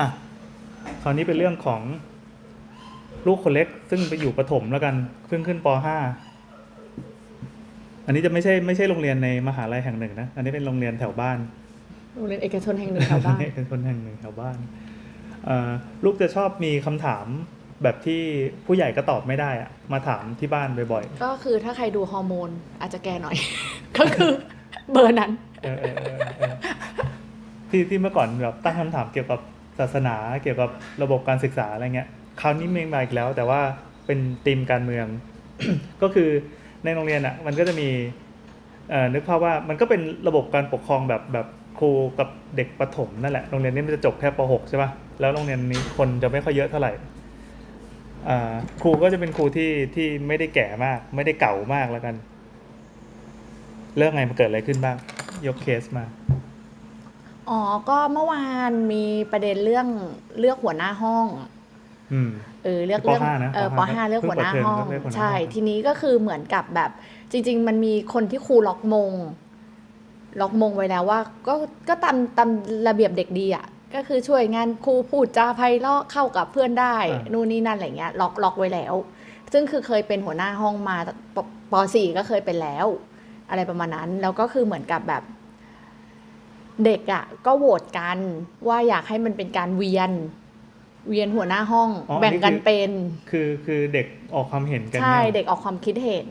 อะคราวนี้เป็นเรื่องของลูกคนเล็ก ซึ่งไปอยู่ประถมแล้วกันขึ้นขึ้นปห้าอันนี้จะไม่ใช่ไม่ใช่โรงเรียนในมหาลัยแห่งหนึ่งนะ อันนี้เป็นโรงเรียนแถวบ้าน โรงเรียนเอกชนแห่งหนึ่งแถวบ้านเป็นคนแห่งหนึ่งแถวบ้านเอ่อลูกจะชอบมีคำถามแบบที่ผู้ใหญ่ก็ตอบไม่ได้อะมาถามที่บ้านบ่อยก็คือถ้าใครดูฮอร์โมนอาจจะแก่หน่อย ก็คือเบอร์นั้นๆเออเออเออเออที่ที่เมื่อก่อนแบบตั้งคำถามเกี่ยวกับ ศาสนาเกี่ยวกับระบบการศึกษาอะไรเงี้ยคราวนี้มีมาอีกแล้ว แต่ว่าเป็นธีมการเมือง ก็คือในโรงเรียนอะมันก็จะมีนึกภาพว่ามันก็เป็นระบบการปกครองแบบแบบครูกับเด็กประถมนั่นแหละโรงเรียนนี้มันจะจบแค่ป .6 ใช่ป่ะแล้วโรงเรียนนี้คนจะไม่ค่อยเยอะเท่าไหร่ครูก็จะเป็นครูที่ที่ไม่ได้แก่มาก ไม่ได้เก่ามากแล้วกัน เรื่องไงมันเกิดอะไรขึ้นบ้าง ยกเคสมา อ๋อ ก็เมื่อวานมีประเด็นเรื่องเลือกหัวหน้าห้องอืมเออเลือกปเรื่องห้านะเออปปห้าห้าเลือกหัวหน้าเพิ่งเปิดเทอมห้องก็เลือกหัวหน้าใช่ห้องทีนี้ก็คือเหมือนกับแบบ จริง ๆ มันมีคนที่ครูล็อกมง ล็อกมงไว้แล้วว่า ก็ก็ตามตามระเบียบเด็กดีอะก็คือช่วยงานครูพูดจาไพเราะเข้ากับเพื่อนได้ นู่นนี่นั่นอะไรเงี้ยล็อกล็อกไว้แล้ว ซึ่งคือเคยเป็นหัวหน้าห้องมาปปสี่ก็เคยเป็นแล้ว อะไรประมาณนั้น แล้วก็คือเหมือนกับแบบ เด็กอะ่ะก็โหวตกันว่าอยากให้มันเป็นการเวียน เวียนหัวหน้าห้อง อ๋ออันนี้แบ่งกันคือเป็นคือคือเด็กออกความเห็นกันใช่นี่ยเด็กออกความคิดเห็น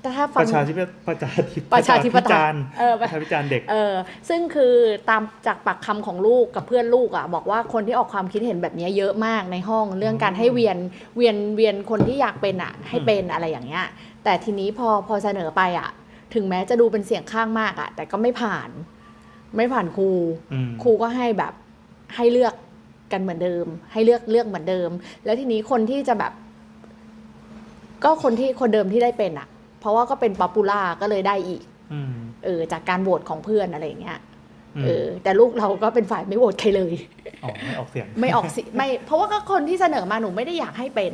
แต่ถ้าฟัปงระชาธิปประชาธิปประชาธิปไตยจารย์เออ ประชาธิปจารย์เด็ก เออซึ่งคือตามจากปากคำของลูกกับเพื่อนลูกอะ่ะบอกว่าคนที่ออกความคิดเห็นแบบนี้เยอะมากในห้องเรื่องการให้เวียนเวียนเวียนคนที่อยากเป็นอะ่ะ ให้เป็นอะไรอย่างเงี้ย แต่ทีนี้พอพอเสนอไปอะ่ะ ถึงแม้จะดูเป็นเสียงข้างมากอะ่ะ แต่ก็ไม่ผ่าน ไม่ผ่านครูอืมครูก็ให้แบบให้เลือกกันเหมือนเดิม ให้เลือกเลือกเหมือนเดิม แล้วทีนี้คนที่จะแบบ ก็คนที่คนเดิมที่ได้เป็นอะ่ะ เพราะว่าก็เป็นป๊อปปูล่าก็เลยได้อีกอืมเออ จากการโหวตของเพื่อนอะไรอย่างเงี้ยอืมเออ แต่ลูกเราก็เป็นฝ่ายไม่โหวตใครเลยอ๋อไม่ออกเสียงไม่ออกสิไม่ เพราะว่าก็คนที่เสนอมาหนูไม่ได้อยากให้เป็น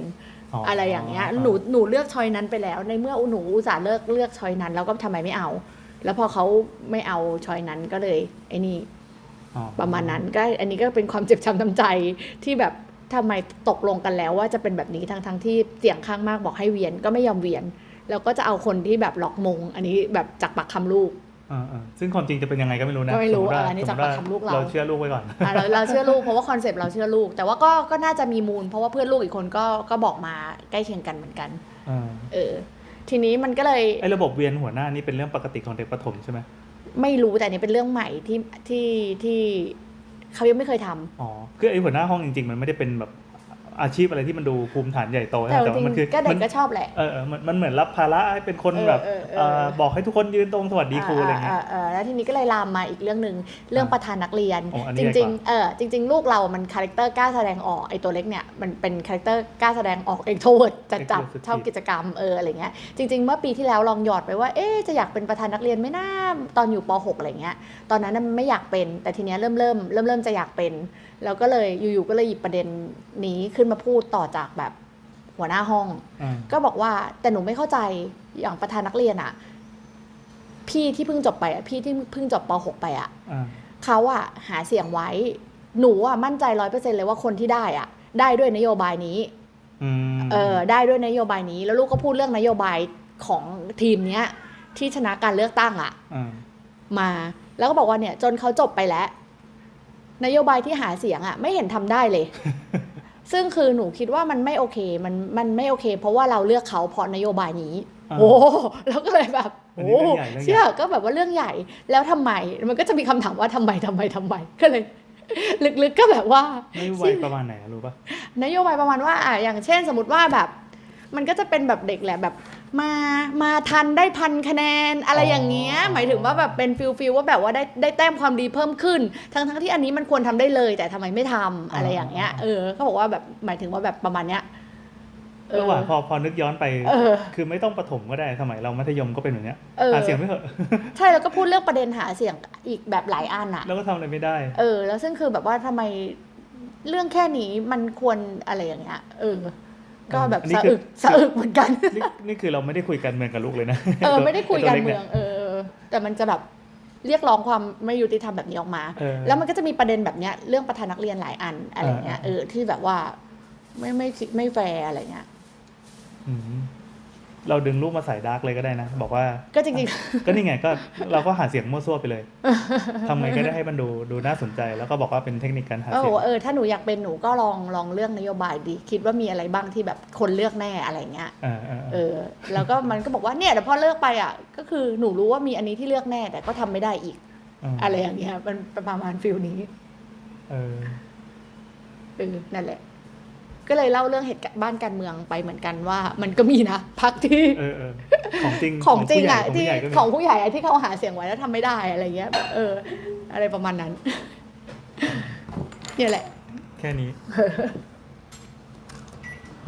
อะไรอย่างเงี้ยหนูหนูเลือกชอยนั้นไปแล้ว ในเมื่อหนูอุตส่าห์เลือกเลือกชอยนั้น แล้วก็ทำไมไม่เอา แล้วพอเขาไม่เอาชอยนั้นก็เลยไอ้นี่อ๋อประมาณนั้นก็อันนี้ก็เป็นความเจ็บช้ำน้ำใจที่แบบทำไมตกลงกันแล้วว่าจะเป็นแบบนี้ทั้งทั้งที่เสียงข้างมากบอกให้เวียนก็ไม่ยอมเวียน แล้วก็จะเอาคนที่แบบหลอกมง อันนี้แบบจากปากคำลูกอ่าๆซึ่งความจริงจะเป็นยังไงก็ไม่รู้นะก็ไม่รู้สติว่เอออันนี้สมมุติว่จากปากคำลูกเราเราเชื่อลูกไว้ก่อนอะเราเราเชื่อลูกเพราะว่าคอนเซปต์เราเชื่อลูก แต่ว่าก็ก็น่าจะมีมูล เพราะว่าเพื่อนลูกอีกคนก็ก็บอกมาใกล้เคียงกันเหมือนกันอ่าเออ ทีนี้มันก็เลยไอ้ระบบเวียนหัวหน้านี่เป็นเรื่องปกติของเด็กประถมใช่ไหมไม่รู้แต่อันนี้เป็นเรื่องใหม่ที่ที่ที่เขายังไม่เคยทำอ๋อคือไอ้หัวหน้าห้องจริง ๆ มันไม่ได้เป็นแบบ อาชีพอะไรที่มันดูภูมิฐานใหญ่โตนะแต่แต่จริว่างมันคือๆก็เด็มักนก็ชอบแหละเออเออมันมันเหมือนรับภาระให้เป็นคนเออแบบเออเออเอ่อบอกให้ทุกคนยืนตรงสวัสดีครูอะไรเงี้ยาาาแล้วทีนี้ก็เลยลามมาอีกเรื่องหนึ่งเรื่องอ่าประธานนักเรียนอ๋ออันนี้จใหญ่กว่าริงๆเออจริง ๆ ลูกเรามันคาแรคเตอร์กล้าแสดงออกไอ้ตัวเล็กเนี่ยมันเป็นคาแรคเตอร์กล้าแสดงออกเองโทษจัดจับ Extroverted ชอบกิจกรรมเอออะไรเงี้ยจริง ๆ เมื่อปีที่แล้วลองหยอดไปว่าเอ๊ะจะอยากเป็นประธานนักเรียนไหม่น่าตอนอยู่ป .6 อะไรเงี้ยตอนนั้นน่ะไม่อยากเป็นแต่ทีเนี้ยเริ่มเริ่มเริ่มเริ่มจะอยากเป็น แล้วก็เลยอยู่ๆก็เลยหยิบประเด็นนี้ขึ้นมาพูดต่อจากแบบหัวหน้าห้องอ่าก็บอกว่าแต่หนูไม่เข้าใจอย่างประธานนักเรียนอะพี่ที่เพิ่งจบไปอะพี่ที่เพิ่งจบป .6 ไปอะอ่าเขาอะหาเสียงไว้ หนูอะมั่นใจร้อยเปอร์เซ็นเลยว่าคนที่ได้อะได้ด้วยนโยบายนี้อืมเออได้ด้วยนโยบายนี้ แล้วลูกก็พูดเรื่องนโยบายของทีมเนี้ย ที่ชนะการเลือกตั้งอะอ่ามา แล้วก็บอกว่าเนี่ย จนเขาจบไปแล้ว นโยบายที่หาเสียงอะไม่เห็นทำได้เลย ซึ่งคือหนูคิดว่ามันไม่โอเคมันมันไม่โอเค เพราะว่าเราเลือกเขาเพราะนโยบายนี้อ่าโอ้แล้วก็เลยแบบอันโอ้นี้เรื่องใหญ่เรื่องใหญ่เชื่อก็แบบว่าเรื่องใหญ่แล้วทำไมมันก็จะมีคำถามว่าทำไมทำไมทำไมก็เลยลึกๆก็แบบว่าไม่ไวประมาณไหนอะรู้ปะนโยบายประมาณว่าอะอย่างเช่นสมมติว่าแบบ มันก็จะเป็นแบบเด็กแหละแบบ มามาทันได้พันคะแนนอะไรอย่างเงี้ยหมายถึงว่าแบบเป็นฟิลฟิลว่าแบบว่าได้ได้แต้มความดีเพิ่มขึ้น ทั้งทั้งที่อันนี้มันควรทำได้เลย แต่ทำไมไม่ทำอะไรอย่างเงี้ยเออเขาบอกว่าแบบหมายถึงว่าแบบประมาณเนี้ย เออว่ะพอพอนึกย้อนไป เออ คือไม่ต้องประถมก็ได้สมัยเรามัธยมก็เป็นแบบเนี้ยเออ หาเสียงไม่เถอะ ใช่แล้วก็พูดเรื่องประเด็นหาเสียงอีกแบบหลายอันอะ แล้วก็ทำอะไรไม่ได้ เออ แล้วซึ่งคือแบบว่าทำไมเรื่องแค่นี้มันควรอะไรอย่างเงี้ยเออ ก็แบบอันนี้สะคืออึกสะอึกเหมือนกันนี่นี่คือเราไม่ได้คุยกันเมืองกับลูกเลยนะเออไม่ได้คุยตัวการล็เมืองนี่เออ แต่มันจะแบบเรียกร้องความไม่ยุติธรรมแบบนี้ออกมาเออแล้วมันก็จะมีประเด็นแบบเนี้ยเรื่องประธานนักเรียนหลายอันอะไรเงี้ยเอเอออที่แบบว่า ไม่ไม่ไม่แฟร์อะไรเงี้ยอืม เราดึงรูปมาใส่ดาร์กเลยก็ได้นะ บอกว่าก็จริงก็นี่ไงก็เราก็หาเสียงมั่วซั่วไปเลยทำไงก็ได้ให้มันดูดูน่าสนใจ แล้วก็บอกว่าเป็นเทคนิคการหาๆก็บเสีอยกงว่าเออถ้าหนูอยากเป็นหนูก็ลองลองเรื่องนโยบายดี คิดว่ามีอะไรบ้างที่แบบคนเลือกแน่อะไรเงี้ยอ่าอ่าเออแล้วก็มันก็บอกว่าเนี่ยแต่พอเลิกไปอะก็คือหนูรู้ว่ามีอันนี้ที่เลือกแน่แต่ก็ทำไม่ได้อีกาอะไรอย่างเงี้ยมันประมาณฟิลนี้ เออเออนั่นแหละ ก็เลยเล่าเรื่องเหตุการณ์บ้านการเมืองไปเหมือนกันว่า มันก็มีนะพักที่เออเออของจริงของจริงอะของที่ผู้ใหญ่ก็มีของผู้ใหญ่อะที่เขาหาเสียงไว้แล้วทำไม่ได้อะไรเงี้ยแบบเออ อะไรประมาณนั้นเนี่ยแหละ แค่นี้